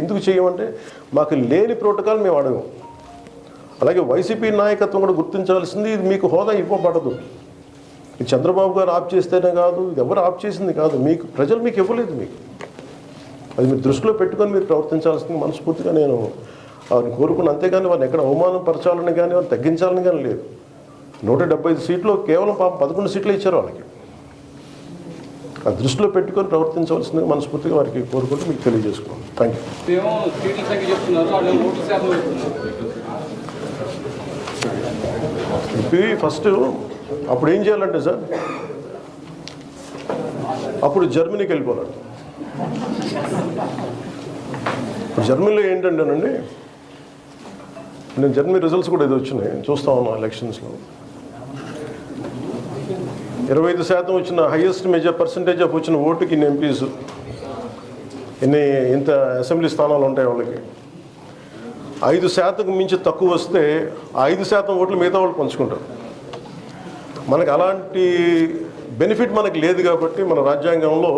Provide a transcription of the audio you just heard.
ఎందుకు చేయమంటే మాకు లేని ప్రోటోకాల్ మేము అడగం. అలాగే వైసీపీ నాయకత్వం కూడా గుర్తించాల్సింది ఇది మీకు హోదా ఇవ్వబడదు. ఇది చంద్రబాబు గారు ఆప్ చేస్తేనే కాదు ఇది ఎవరు ఆప్ చేసింది కాదు మీకు ప్రజలు మీకు ఇవ్వలేదు మీకు. అది మీరు దృష్టిలో పెట్టుకొని మీరు ప్రవర్తించాల్సింది మనస్ఫూర్తిగా నేను వారిని కోరుకున్న అంతేగాని వారిని ఎక్కడ అవమానం పరచాలని కానీ వారిని తగ్గించాలని కానీ లేదు. నూట డెబ్బై సీట్లు కేవలం పాపం పదకొండు సీట్లు ఇచ్చారు వాళ్ళకి. దృష్టిలో పెట్టుకొని ప్రవర్తించవలసిందిగా మనస్ఫూర్తిగా వారికి కోరుకుంటూ మీకు తెలియజేసుకున్నాను థ్యాంక్ యూ ఇది ఫస్ట్ అప్పుడు ఏం చేయాలంటే సార్? అప్పుడు జర్మనీకి వెళ్ళిపోవాలి. జర్మనీలో ఏంటంటేనండి నేను జర్మనీ రిజల్ట్స్ కూడా ఇది వచ్చినాయి. చూస్తా ఉన్నాను ఎలక్షన్స్లో ఇరవై ఐదు శాతం వచ్చిన హయ్యెస్ట్ మేజర్ పర్సంటేజ్ ఆఫ్ వచ్చిన ఓటుకి ఇన్ని ఎంపీస్ ఇన్ని ఇంత అసెంబ్లీ స్థానాలు ఉంటాయి వాళ్ళకి? ఐదు శాతంకు మించి తక్కువ వస్తే ఆ ఐదు శాతం ఓట్లు మిగతా వాళ్ళు పంచుకుంటారు. మనకు అలాంటి బెనిఫిట్ మనకు లేదు కాబట్టి మన రాజ్యాంగంలో